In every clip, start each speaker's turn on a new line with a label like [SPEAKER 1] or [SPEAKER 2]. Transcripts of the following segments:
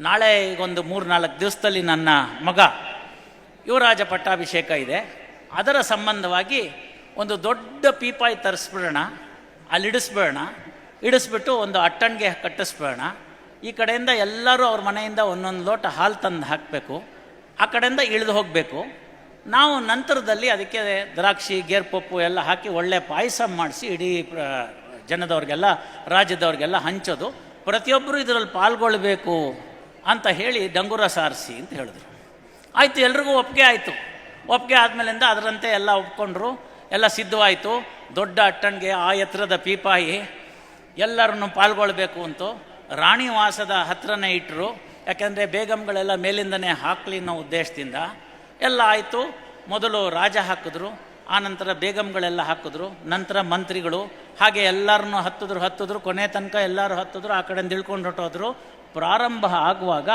[SPEAKER 1] ನಾಳೆ ಈಗೊಂದು ಮೂರು ನಾಲ್ಕು ದಿವಸದಲ್ಲಿ ನನ್ನ ಮಗ ಯುವರಾಜ ಪಟ್ಟಾಭಿಷೇಕ ಇದೆ. ಅದರ ಸಂಬಂಧವಾಗಿ ಒಂದು ದೊಡ್ಡ ಪೀಪಾಯಿ ತರಿಸ್ಬಿಡೋಣ, ಅಲ್ಲಿ ಇಡಿಸ್ಬೇಡೋಣ, ಇಡಿಸ್ಬಿಟ್ಟು ಒಂದು ಅಟ್ಟಣಿಗೆ ಕಟ್ಟಿಸ್ಬೇಡ ಈ ಕಡೆಯಿಂದ ಎಲ್ಲರೂ ಅವ್ರ ಮನೆಯಿಂದ ಒಂದೊಂದು ಲೋಟ ಹಾಲು ತಂದು ಹಾಕಬೇಕು. ಆ ಕಡೆಯಿಂದ ಇಳಿದು ಹೋಗಬೇಕು. ನಾವು ನಂತರದಲ್ಲಿ ಅದಕ್ಕೆ ದ್ರಾಕ್ಷಿ, ಗೇರ್ಪಪ್ಪು ಎಲ್ಲ ಹಾಕಿ ಒಳ್ಳೆ ಪಾಯಸ ಮಾಡಿಸಿ ಇಡೀ ಜನದವ್ರಿಗೆಲ್ಲ, ರಾಜ್ಯದವ್ರಿಗೆಲ್ಲ ಹಂಚೋದು. ಪ್ರತಿಯೊಬ್ಬರು ಇದರಲ್ಲಿ ಪಾಲ್ಗೊಳ್ಬೇಕು ಅಂತ ಹೇಳಿ ಡಂಗೂರ ಸಾರಿಸಿ ಅಂತ ಹೇಳಿದ್ರು. ಆಯಿತು, ಎಲ್ರಿಗೂ ಒಪ್ಪಿಗೆ ಆಯಿತು. ಒಪ್ಪಿಗೆ ಆದಮೇಲಿಂದ ಅದರಂತೆ ಎಲ್ಲ ಒಪ್ಕೊಂಡ್ರು. ಎಲ್ಲ ಸಿದ್ಧವಾಯಿತು. ದೊಡ್ಡ ಅಟ್ಟಣಿಗೆ ಆ ಎತ್ತರದ ಪೀಪಾಯಿ ಎಲ್ಲರನ್ನು ಪಾಲ್ಗೊಳ್ಬೇಕು ಅಂತು ರಾಣಿ ವಾಸದ ಹತ್ರನೇ ಇಟ್ಟರು ಯಾಕೆಂದರೆ ಬೇಗಂಗಳೆಲ್ಲ ಮೇಲಿಂದನೇ ಹಾಕಲಿ ಅನ್ನೋ ಉದ್ದೇಶದಿಂದ ಎಲ್ಲ ಆಯಿತು. ಮೊದಲು ರಾಜ ಹಾಕಿದ್ರು. ಆನಂತರ ಬೇಗಂಗಳೆಲ್ಲ ಹಾಕಿದ್ರು, ನಂತರ ಮಂತ್ರಿಗಳು, ಹಾಗೆ ಎಲ್ಲರನ್ನು ಹತ್ತಿದ್ರು ಹತ್ತಿದ್ರು, ಕೊನೆ ತನಕ ಎಲ್ಲರೂ ಹತ್ತಿದ್ರು, ಆ ಕಡೆಯಿಂದ ತಿಳ್ಕೊಂಡು ಹೊಟ್ಟೋದ್ರು ಪ್ರಾರಂಭ ಆಗುವಾಗ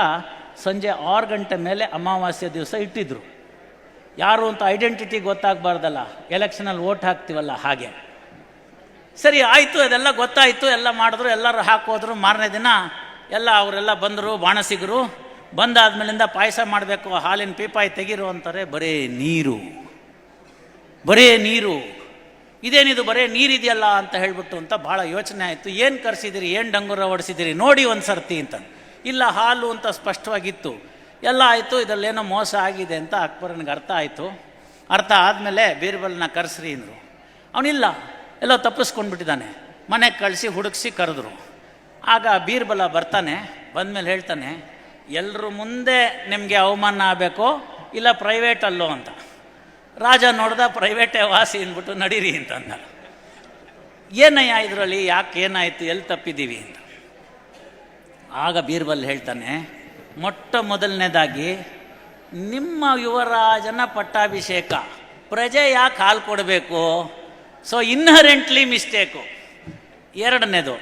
[SPEAKER 1] ಸಂಜೆ ಆರು ಗಂಟೆ ಮೇಲೆ ಅಮಾವಾಸ್ಯೆ ದಿವಸ ಇಟ್ಟಿದ್ರು. ಯಾರು ಅಂತ ಐಡೆಂಟಿಟಿ ಗೊತ್ತಾಗಬಾರ್ದಲ್ಲ, ಎಲೆಕ್ಷನಲ್ಲಿ ಓಟ್ ಹಾಕ್ತೀವಲ್ಲ ಹಾಗೆ. ಸರಿ, ಆಯಿತು, ಅದೆಲ್ಲ ಗೊತ್ತಾಯಿತು, ಎಲ್ಲ ಮಾಡಿದ್ರು, ಎಲ್ಲರೂ ಹಾಕೋದ್ರು. ಮಾರನೇ ದಿನ ಎಲ್ಲ ಅವರೆಲ್ಲ ಬಂದರು, ಬಾಣಸಿಗರು. ಬಂದಾದ್ಮೇಲಿಂದ ಪಾಯಸ ಮಾಡಬೇಕು, ಹಾಲಿನ ಪೀಪಾಯಿ ತೆಗೀರು ಅಂತಾರೆ, ಬರೀ ನೀರು. ಬರೇ ನೀರು. ಇದೇನಿದು ಬರೇ ನೀರಿದೆಯಲ್ಲ ಅಂತ ಹೇಳ್ಬಿಟ್ಟು ಅಂತ ಭಾಳ ಯೋಚನೆ ಆಯಿತು. ಏನು ಕರೆಸಿದಿರಿ? ಏನು ಡಂಗುರ ಹೊಡೆಸಿದಿರಿ? ನೋಡಿ ಒಂದು ಸರ್ತಿ ಅಂತ. ಇಲ್ಲ, ಹಾಲು ಅಂತ ಸ್ಪಷ್ಟವಾಗಿತ್ತು. ಎಲ್ಲ ಆಯಿತು, ಇದರಲ್ಲೇನೋ ಮೋಸ ಆಗಿದೆ ಅಂತ ಅಕ್ಬರನಿಗೆ ಅರ್ಥ ಆಯಿತು. ಅರ್ಥ ಆದಮೇಲೆ ಬೀರ್ಬಲ್ನ ಕರೆಸ್ರಿ ಅಂದರು. ಅವನಿಲ್ಲ, ಎಲ್ಲ ತಪ್ಪಿಸ್ಕೊಂಡ್ಬಿಟ್ಟಿದ್ದಾನೆ. ಮನೆಗೆ ಕಳಿಸಿ ಹುಡುಕಿಸಿ ಕರೆದ್ರು. ಆಗ ಬೀರ್ಬಲ ಬರ್ತಾನೆ, ಬಂದಮೇಲೆ ಹೇಳ್ತಾನೆ ಎಲ್ಲರೂ ಮುಂದೆ ನಿಮಗೆ ಅವಮಾನ ಆಗಬೇಕು? ಇಲ್ಲ ಪ್ರೈವೇಟಲ್ಲೋ ಅಂತ. ರಾಜ ನೋಡ್ದ ಪ್ರೈವೇಟೇ ವಾಸಿ ಅಂದ್ಬಿಟ್ಟು ನಡೀರಿ ಅಂತ ಅಂದ ಏನಯ್ಯ ಇದರಲ್ಲಿ? ಯಾಕೆ ಏನಾಯಿತು? ಎಲ್ಲಿ ತಪ್ಪಿದ್ದೀವಿ ಅಂತ. ಆಗ ಬೀರ್ಬಲ್ ಹೇಳ್ತಾನೆ, ಮೊಟ್ಟ ಮೊದಲನೇದಾಗಿ ನಿಮ್ಮ ಯುವರಾಜನ ಪಟ್ಟಾಭಿಷೇಕ. ಪ್ರಜೆ ಯಾಕೆ ಹಾಲು ಕೊಡಬೇಕು? ಸೊ ಇನ್ಹರೆಂಟ್ಲಿ ಮಿಸ್ಟೇಕು ಎರಡನೇದು,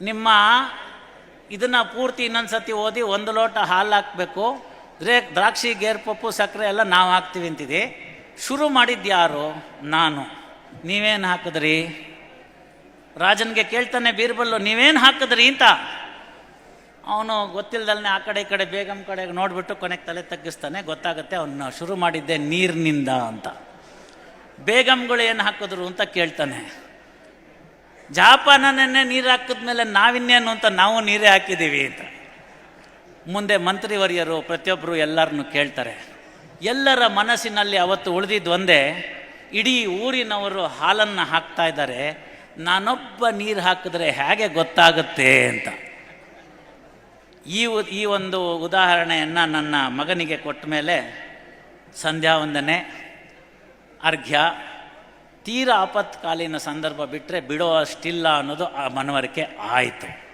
[SPEAKER 1] ನಿಮ್ಮ ಇದನ್ನು ಪೂರ್ತಿ ಇನ್ನೊಂದು ಸತಿ ಓದಿ ಒಂದು ಲೋಟ ಹಾಲು ಹಾಕಬೇಕು. ದ್ರೇ ದ್ರಾಕ್ಷಿ, ಗೇರ್ಪಪ್ಪು, ಸಕ್ಕರೆ ಎಲ್ಲ ನಾವು ಹಾಕ್ತೀವಿ ಅಂತಿದೆ. ಶುರು ಮಾಡಿದ್ದು ಯಾರು? ನಾನು. ನೀವೇನು ಹಾಕಿದ್ರಿ? ರಾಜನಿಗೆ ಕೇಳ್ತಾನೆ ಬೀರ್ಬಲ್ಲು, ನೀವೇನು ಹಾಕಿದ್ರಿ ಅಂತ. ಅವನು ಗೊತ್ತಿಲ್ಲದಲ್ಲೇ ಆ ಕಡೆ ಈ ಕಡೆ ಬೇಗಂ ಕಡೆಗೆ ನೋಡಿಬಿಟ್ಟು ಕೊನೆಗೆ ತಲೆ ತಗ್ಗಿಸ್ತಾನೆ. ಗೊತ್ತಾಗುತ್ತೆ ಅವನು ಶುರು ಮಾಡಿದ್ದೆ ನೀರಿನಿಂದ ಅಂತ. ಬೇಗಂಗಳು ಏನು ಹಾಕಿದ್ರು ಅಂತ ಕೇಳ್ತಾನೆ. ಜಾಪಾನನ್ನೇ ನೀರು ಹಾಕಿದ್ಮೇಲೆ ನಾವಿನ್ನೇನು ಅಂತ ನಾವು ನೀರೇ ಹಾಕಿದ್ದೀವಿ ಅಂತ. ಮುಂದೆ ಮಂತ್ರಿವರ್ಯರು ಪ್ರತಿಯೊಬ್ಬರು ಎಲ್ಲರನ್ನು ಕೇಳ್ತಾರೆ. ಎಲ್ಲರ ಮನಸ್ಸಿನಲ್ಲಿ ಅವತ್ತು ಉಳಿದಿದ್ದು ಒಂದೇ, ಇಡೀ ಊರಿನವರು ಹಾಲನ್ನು ಹಾಕ್ತಾ ಇದ್ದಾರೆ. ನಾನೊಬ್ಬ ನೀರು ಹಾಕಿದ್ರೆ ಹೇಗೆ ಗೊತ್ತಾಗುತ್ತೆ ಅಂತ. ಈ ಈ ಒಂದು ಉದಾಹರಣೆಯನ್ನು ನನ್ನ ಮಗನಿಗೆ ಕೊಟ್ಟ ಮೇಲೆ ಸಂಧ್ಯಾ ವಂದನೆ, ಅರ್ಘ್ಯ, ತೀರಾ ಆಪತ್ಕಾಲೀನ ಸಂದರ್ಭ ಬಿಟ್ಟರೆ ಬಿಡೋ ಅಷ್ಟಿಲ್ಲ ಅನ್ನೋದು ಆ ಮನವರಿಕೆ ಆಯಿತು.